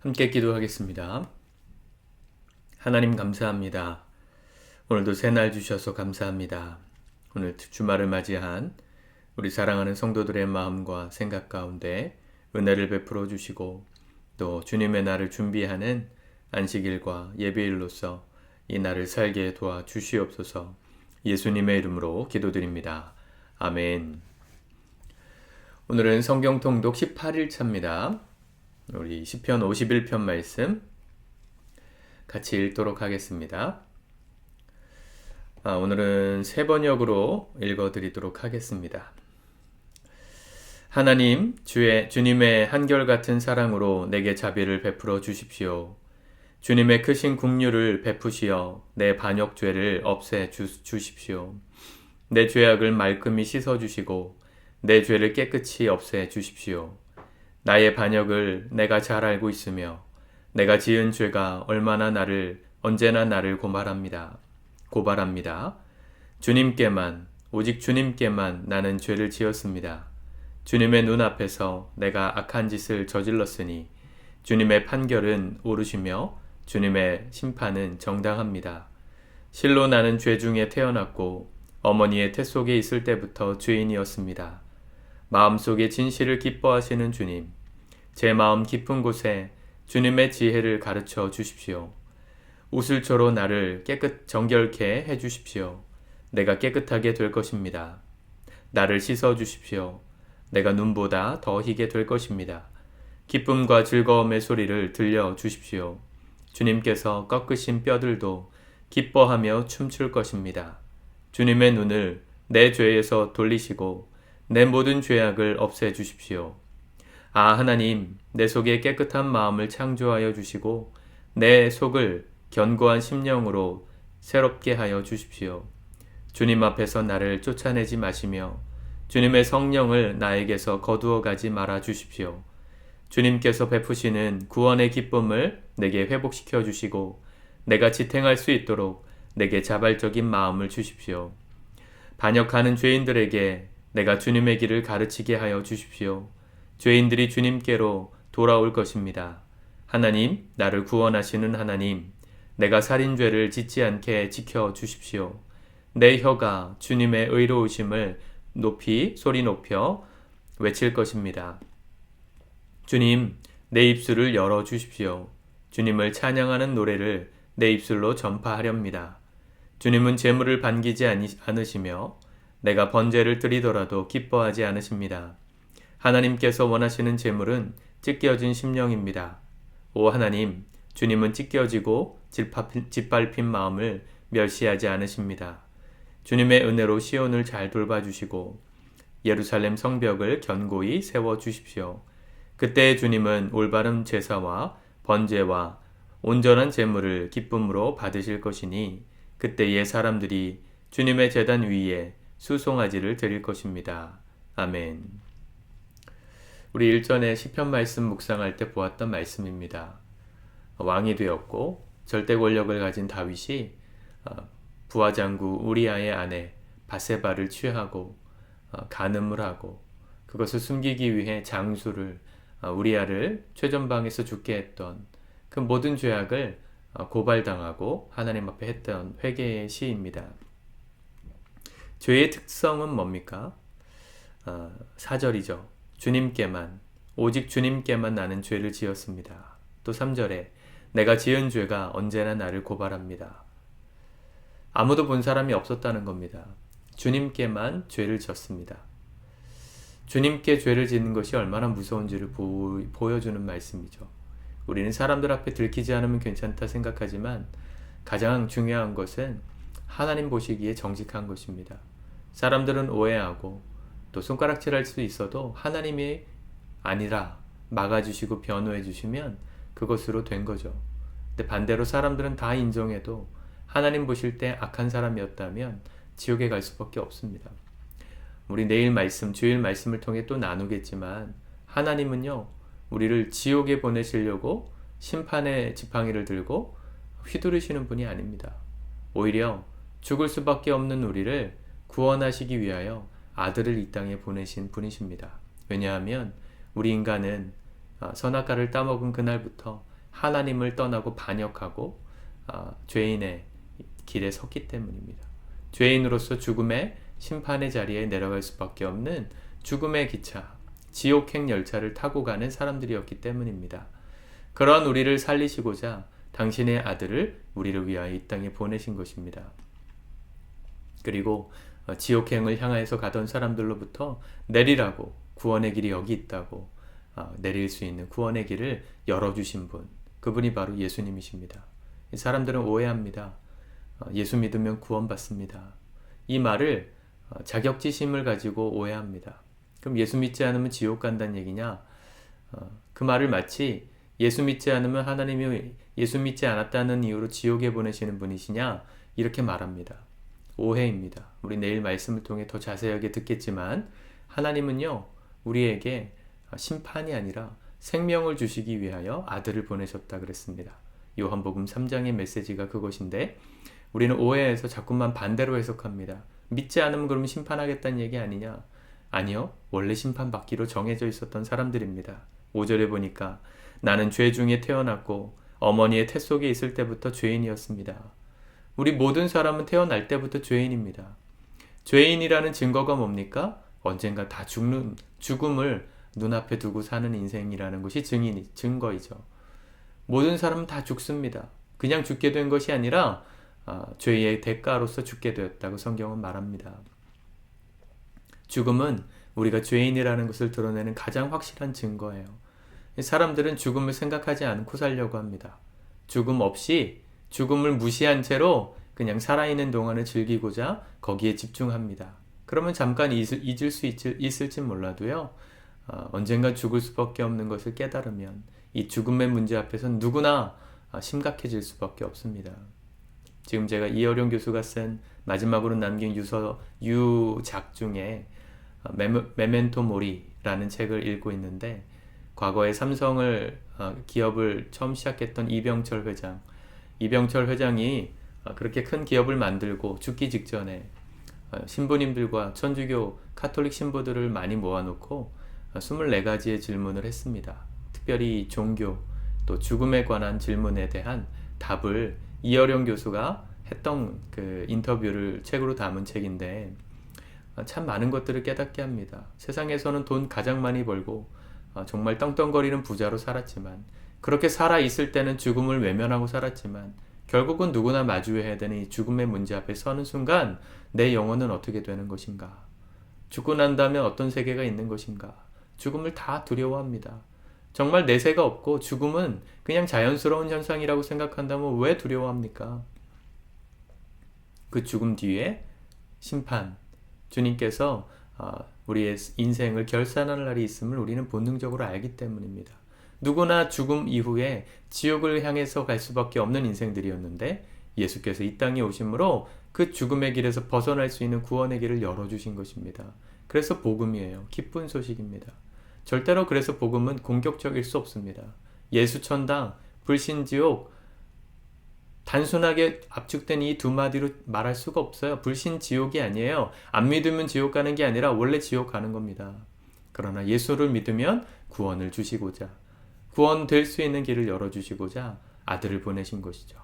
함께 기도하겠습니다. 하나님 감사합니다. 오늘도 새날 주셔서 감사합니다. 오늘 주말을 맞이한 우리 사랑하는 성도들의 마음과 생각 가운데 은혜를 베풀어 주시고 또 주님의 날을 준비하는 안식일과 예배일로서 이 날을 살게 도와 주시옵소서 예수님의 이름으로 기도드립니다. 아멘. 오늘은 성경 통독 18일차입니다. 우리 시편 51편 말씀 같이 읽도록 하겠습니다. 아, 오늘은 세 번역으로 읽어 드리도록 하겠습니다. 하나님, 주의, 주님의 한결같은 사랑으로 내게 자비를 베풀어 주십시오. 주님의 크신 국류를 베푸시어 내 반역죄를 없애 주, 주십시오. 내 죄악을 말끔히 씻어 주시고 내 죄를 깨끗이 없애 주십시오. 나의 반역을 내가 잘 알고 있으며 내가 지은 죄가 얼마나 나를 언제나 나를 고발합니다. 고발합니다. 주님께만 오직 주님께만 나는 죄를 지었습니다. 주님의 눈앞에서 내가 악한 짓을 저질렀으니 주님의 판결은 오르시며 주님의 심판은 정당합니다. 실로 나는 죄 중에 태어났고 어머니의 태 속에 있을 때부터 죄인이었습니다. 마음속에 진실을 기뻐하시는 주님, 제 마음 깊은 곳에 주님의 지혜를 가르쳐 주십시오. 우슬초로 나를 깨끗 정결케 해 주십시오. 내가 깨끗하게 될 것입니다. 나를 씻어 주십시오. 내가 눈보다 더 희게 될 것입니다. 기쁨과 즐거움의 소리를 들려 주십시오. 주님께서 꺾으신 뼈들도 기뻐하며 춤출 것입니다. 주님의 눈을 내 죄에서 돌리시고 내 모든 죄악을 없애 주십시오. 아, 하나님, 내 속에 깨끗한 마음을 창조하여 주시고, 내 속을 견고한 심령으로 새롭게 하여 주십시오. 주님 앞에서 나를 쫓아내지 마시며, 주님의 성령을 나에게서 거두어 가지 말아 주십시오. 주님께서 베푸시는 구원의 기쁨을 내게 회복시켜 주시고, 내가 지탱할 수 있도록 내게 자발적인 마음을 주십시오. 반역하는 죄인들에게 내가 주님의 길을 가르치게 하여 주십시오. 죄인들이 주님께로 돌아올 것입니다. 하나님, 나를 구원하시는 하나님, 내가 살인죄를 짓지 않게 지켜 주십시오. 내 혀가 주님의 의로우심을 높이 소리 높여 외칠 것입니다. 주님, 내 입술을 열어 주십시오. 주님을 찬양하는 노래를 내 입술로 전파하렵니다. 주님은 재물을 반기지 않으시며 내가 번제를 드리더라도 기뻐하지 않으십니다. 하나님께서 원하시는 제물은 찢겨진 심령입니다. 오 하나님, 주님은 찢겨지고 짓밟힌 마음을 멸시하지 않으십니다. 주님의 은혜로 시온을 잘 돌봐주시고 예루살렘 성벽을 견고히 세워 주십시오. 그때 주님은 올바른 제사와 번제와 온전한 제물을 기쁨으로 받으실 것이니 그때의 사람들이 주님의 재단 위에 수송아지를 드릴 것입니다. 아멘. 우리 일전에 시편 말씀 묵상할 때 보았던 말씀입니다. 왕이 되었고 절대 권력을 가진 다윗이 어, 부하장구 우리아의 아내 바세바를 취하고 어, 간음을 하고 그것을 숨기기 위해 장수를 어, 우리아를 최전방에서 죽게 했던 그 모든 죄악을 고발당하고 하나님 앞에 했던 회개의 시입니다. 죄의 특성은 뭡니까? 어, 4절이죠. 주님께만, 오직 주님께만 나는 죄를 지었습니다. 또 3절에 내가 지은 죄가 언제나 나를 고발합니다. 아무도 본 사람이 없었다는 겁니다. 주님께만 죄를 졌습니다. 주님께 죄를 짓는 것이 얼마나 무서운지를 보, 보여주는 말씀이죠. 우리는 사람들 앞에 들키지 않으면 괜찮다 생각하지만 가장 중요한 것은 하나님 보시기에 정직한 것입니다. 사람들은 오해하고 또 손가락질 할수 있어도 하나님이 아니라 막아주시고 변호해 주시면 그것으로 된 거죠. 근데 반대로 사람들은 다 인정해도 하나님 보실 때 악한 사람이었다면 지옥에 갈 수밖에 없습니다. 우리 내일 말씀, 주일 말씀을 통해 또 나누겠지만 하나님은요, 우리를 지옥에 보내시려고 심판의 지팡이를 들고 휘두르시는 분이 아닙니다. 오히려 죽을 수밖에 없는 우리를 구원하시기 위하여 아들을 이 땅에 보내신 분이십니다. 왜냐하면 우리 인간은 아, 선악과를 따먹은 그날부터 하나님을 떠나고 반역하고 아, 죄인의 길에 섰기 때문입니다. 죄인으로서 죽음의 심판의 자리에 내려갈 수밖에 없는 죽음의 기차, 지옥행 열차를 타고 가는 사람들이었기 때문입니다. 그러한 우리를 살리시고자 당신의 아들을 우리를 위하여 이 땅에 보내신 것입니다. 그리고 어, 지옥행을 향하여서 가던 사람들로부터 내리라고 구원의 길이 여기 있다고 어, 내릴 수 있는 구원의 길을 열어주신 분, 그분이 바로 예수님이십니다. 사람들은 오해합니다. 어, 예수 믿으면 구원받습니다. 이 말을 자격지심을 가지고 오해합니다. 그럼 예수 믿지 않으면 지옥 간다는 얘기냐? 그 말을 마치 예수 믿지 않으면 하나님이 예수 믿지 않았다는 이유로 지옥에 보내시는 분이시냐? 이렇게 말합니다. 오해입니다. 우리 내일 말씀을 통해 더 자세하게 듣겠지만 하나님은요, 우리에게 심판이 아니라 생명을 주시기 위하여 아들을 보내셨다 그랬습니다. 요한복음 3장의 메시지가 그것인데 우리는 오해해서 자꾸만 반대로 해석합니다. 믿지 않으면 그러면 심판하겠다는 얘기 아니냐? 아니요. 원래 심판받기로 정해져 있었던 사람들입니다. 5절에 보니까 나는 죄 중에 태어났고 어머니의 태 속에 있을 때부터 죄인이었습니다. 우리 모든 사람은 태어날 때부터 죄인입니다. 죄인이라는 증거가 뭡니까? 언젠가 다 죽는 죽음을 눈앞에 두고 사는 인생이라는 것이 증인 증거이죠. 모든 사람은 다 죽습니다. 그냥 죽게 된 것이 아니라 아, 죄의 대가로서 죽게 되었다고 성경은 말합니다. 죽음은 우리가 죄인이라는 것을 드러내는 가장 확실한 증거예요. 사람들은 죽음을 생각하지 않고 살려고 합니다. 죽음 없이 죽음을 무시한 채로 그냥 살아있는 동안을 즐기고자 거기에 집중합니다. 그러면 잠깐 잊을, 잊을 수 있을, 지 몰라도요, 어, 언젠가 죽을 수밖에 없는 것을 깨달으면 이 죽음의 문제 앞에서 누구나 어, 심각해질 수밖에 없습니다. 지금 제가 이어룡 교수가 쓴 마지막으로 남긴 유서 유작 중에 어, 메멘토 모리라는 책을 읽고 있는데 과거에 삼성을 어, 기업을 처음 시작했던 이병철 회장 이병철 회장이 어, 그렇게 큰 기업을 만들고 죽기 직전에 신부님들과 천주교 카톨릭 신부들을 많이 모아놓고 24가지의 질문을 했습니다. 특별히 종교 또 죽음에 관한 질문에 대한 답을 이어령 교수가 했던 그 인터뷰를 책으로 담은 책인데 참 많은 것들을 깨닫게 합니다. 세상에서는 돈 가장 많이 벌고 어, 정말 떵떵거리는 부자로 살았지만 그렇게 살아 있을 때는 죽음을 외면하고 살았지만 결국은 누구나 마주해야 이 죽음의 문제 앞에 서는 순간 내 영혼은 어떻게 되는 것인가? 죽고 난 다음에 어떤 세계가 있는 것인가? 죽음을 다 두려워합니다. 정말 내세가 없고 죽음은 그냥 자연스러운 현상이라고 생각한다면 왜 두려워합니까? 그 죽음 뒤에 심판, 주님께서 어, 우리의 인생을 결산하는 날이 있음을 우리는 본능적으로 알기 때문입니다. 누구나 죽음 이후에 지옥을 향해서 갈 수밖에 없는 인생들이었는데 예수께서 이 땅에 오심으로 그 죽음의 길에서 벗어날 수 있는 구원의 길을 열어주신 것입니다. 그래서 복음이에요. 기쁜 소식입니다. 절대로 그래서 복음은 공격적일 수 없습니다. 예수천당, 불신지옥, 단순하게 압축된 이 두 마디로 말할 수가 없어요. 불신 지옥이 아니에요. 안 믿으면 지옥 가는 게 아니라 원래 지옥 가는 겁니다. 그러나 예수를 믿으면 구원을 주시고자 구원될 수 있는 길을 열어주시고자 아들을 보내신 것이죠.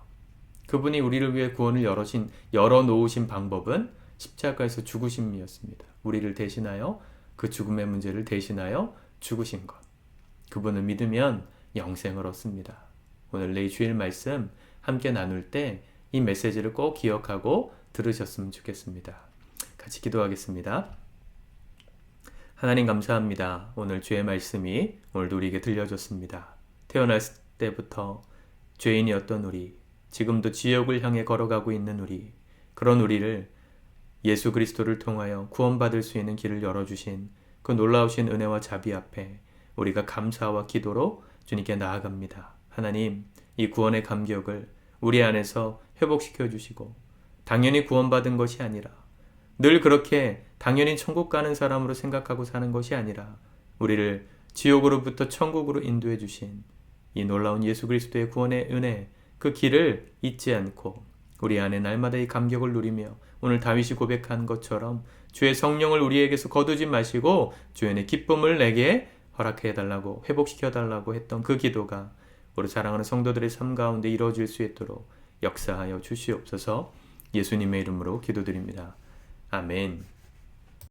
그분이 우리를 위해 구원을 열어신, 열어놓으신 방법은 십자가에서 죽으심이었습니다. 우리를 대신하여 그 죽음의 문제를 대신하여 죽으신 것. 그분을 믿으면 영생을 얻습니다. 오늘 내 주일 말씀 함께 나눌 때 이 메시지를 꼭 기억하고 들으셨으면 좋겠습니다. 같이 기도하겠습니다. 하나님 감사합니다. 오늘 주의 말씀이 오늘도 우리에게 들려줬습니다. 태어났을 때부터 죄인이었던 우리, 지금도 지옥을 향해 걸어가고 있는 우리, 그런 우리를 예수 그리스도를 통하여 구원받을 수 있는 길을 열어주신 그 놀라우신 은혜와 자비 앞에 우리가 감사와 기도로 주님께 나아갑니다. 하나님, 이 구원의 감격을 우리 안에서 회복시켜 주시고 당연히 구원받은 것이 아니라 늘 그렇게 당연히 천국 가는 사람으로 생각하고 사는 것이 아니라 우리를 지옥으로부터 천국으로 인도해 주신 이 놀라운 예수 그리스도의 구원의 은혜 그 길을 잊지 않고 우리 안에 날마다 이 감격을 누리며 오늘 다윗이 고백한 것처럼 주의 성령을 우리에게서 거두지 마시고 주의 기쁨을 내게 허락해 달라고 회복시켜 달라고 했던 그 기도가 우리 사랑하는 성도들의 삶 가운데 이루어질 수 있도록 역사하여 주시옵소서 예수님의 이름으로 기도드립니다. 아멘.